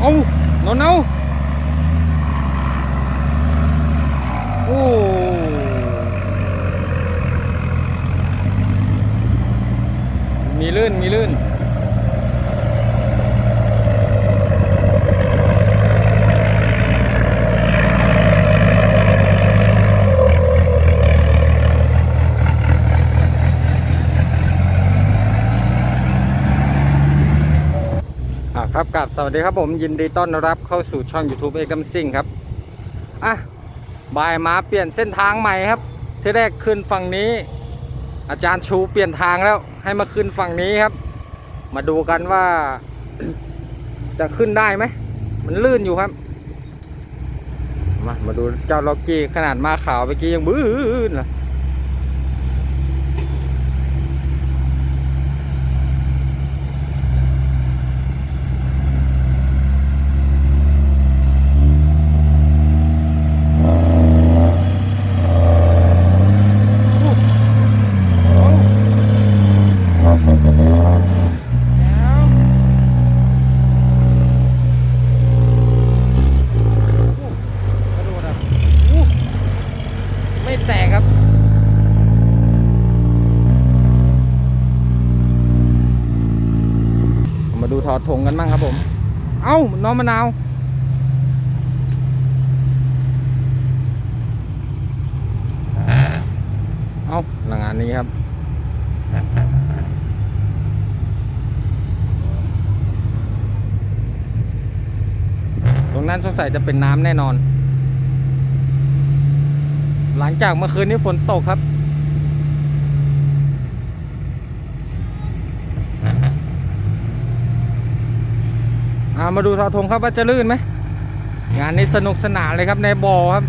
เอานอนเอาโอ้มีลื่น มีลื่น อ่าครับกับ สวัสดีครับผมยินดีต้อนรับเข้าสู่ช่อง YouTube เอกมซิ่งครับ อะบายมาเปลี่ยนเส้นทางใหม่ครับ ที่แรกขึ้นฝั่งนี้ อาจารย์ชูเปลี่ยนทางแล้วให้มาขึ้นฝั่งนี้ครับ มาดูกันว่า จะขึ้นได้ไหม มันลื่นอยู่ครับ มามาดูเจ้าล็อกกี้ขนาดมาขาวเมื่อกี้ยังบื้นเลย กระโดดอะอู้ไม่แตกครับ มา ดูถอดธงกันบ้างครับผม เอ้าน้องมะนาว เอ้าหลังงานนี้ครับตรงนั้นสงสัยจะเป็นน้ำแน่นอน หลังจากเมื่อคืนนี้ฝนตกครับ มาดูสะทงครับว่าจะลื่นไหมงานนี้สนุกสนานเลยครับในบ่อครับ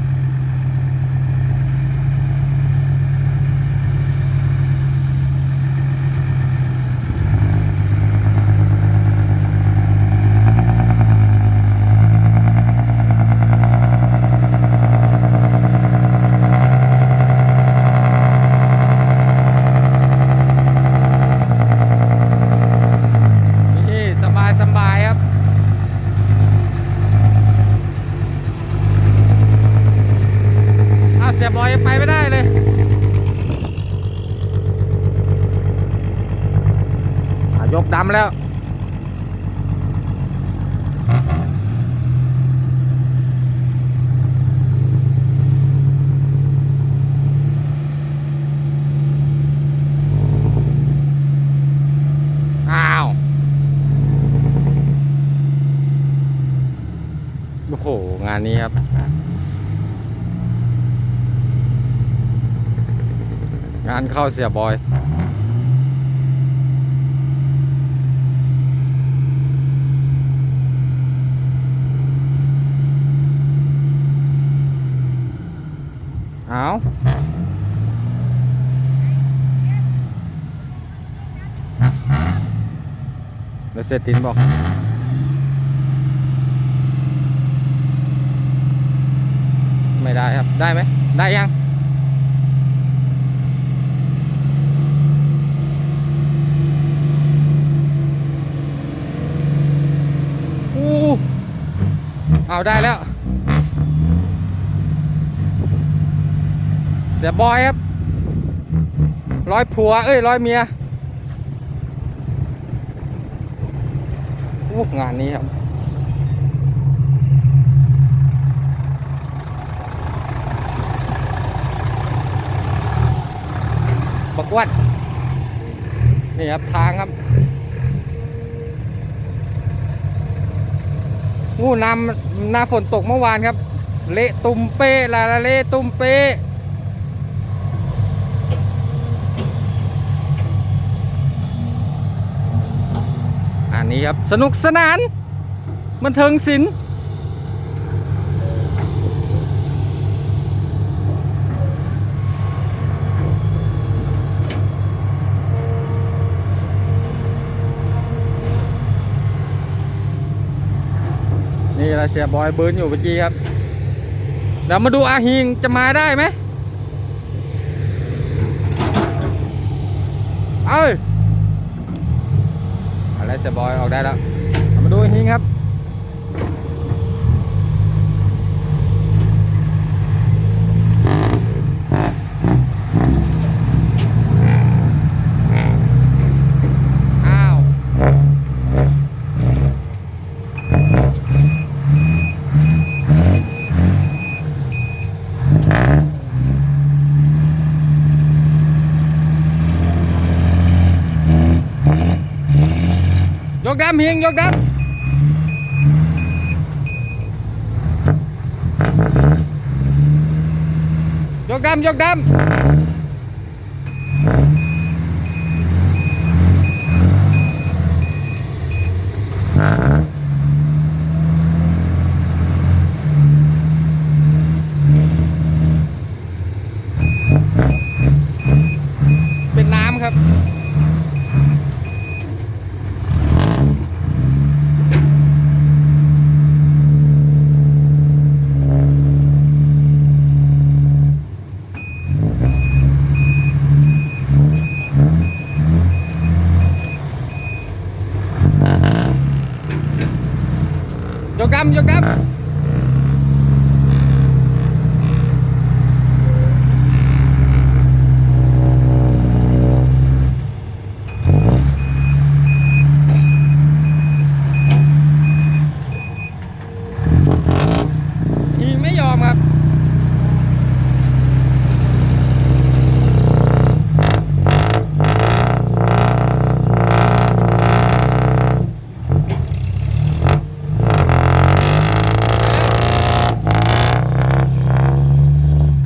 นี่สบายสบายครับ อ้าว เสียบอยยังไปไม่ได้เลย ยกดำแล้วอ้าวโอ้โห งานนี้ครับ งานเข้าเสียบอย เอาแล้วเซตินบอกไม่ได้ครับ ได้ไหม ได้ยัง อู้ เอาได้แล้ว เสียบอยครับ ร้อยผัว เอ้ยร้อยเมียอู้งานนี้ครับบักวัดนี่ครับทางครับ งูน้ำหน้าฝนตกเมื่อวานครับ เละตุ่มเป้ลาละเละตุ่มเป้อันนี้ครับสนุกสนานบันเทิงศิลป์นี่ เราเสียบอยเบิร์นอยู่เมื่อกี้ครับ เดี๋ยวมาดูอาฮิงจะมาได้ไหมเอ้ยอะไรเสียบอยออกได้แล้ว มาดูอาฮิงครับำหิงยกดำยกดำยกดำ ยกดำยกดำอีไม่ยอมครับ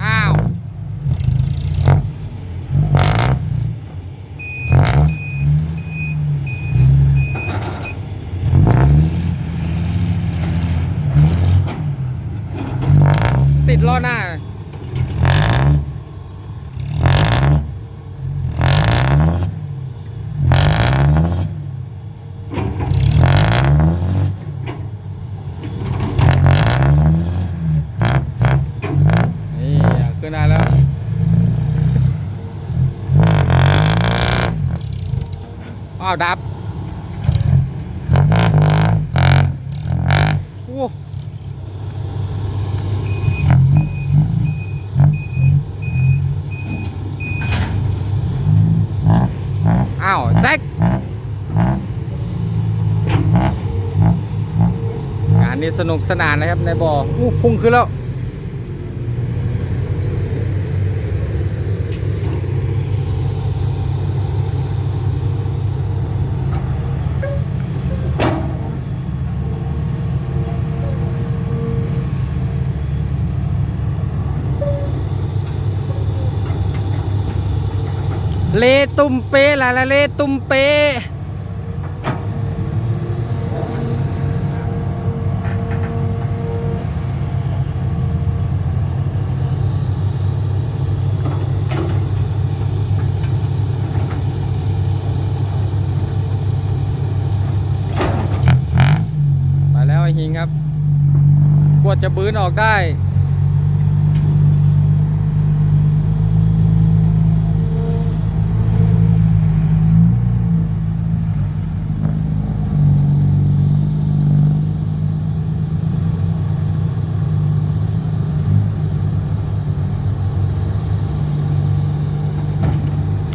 อ้าว ติดล้อหน้า นี่ขึ้นได้แล้ว อ้าวดับโอ้อ้าวแซกงานนี้สนุกสนานนะครับในบ่อพุ่งขึ้นแล้ว เล ตุมเปละละเลตุมเปไปแล้วไอ้หิงครับปวดจะบื้นออกได้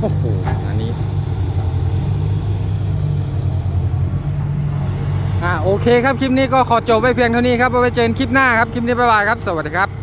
โอ้โห อันนี้ อ่าโอเคครับ คลิปนี้ก็ขอจบไว้เพียงเท่านี้ครับเอาไว้เจอกันคลิปหน้าครับ คลิปนี้บ๊ายบายครับ สวัสดีครับ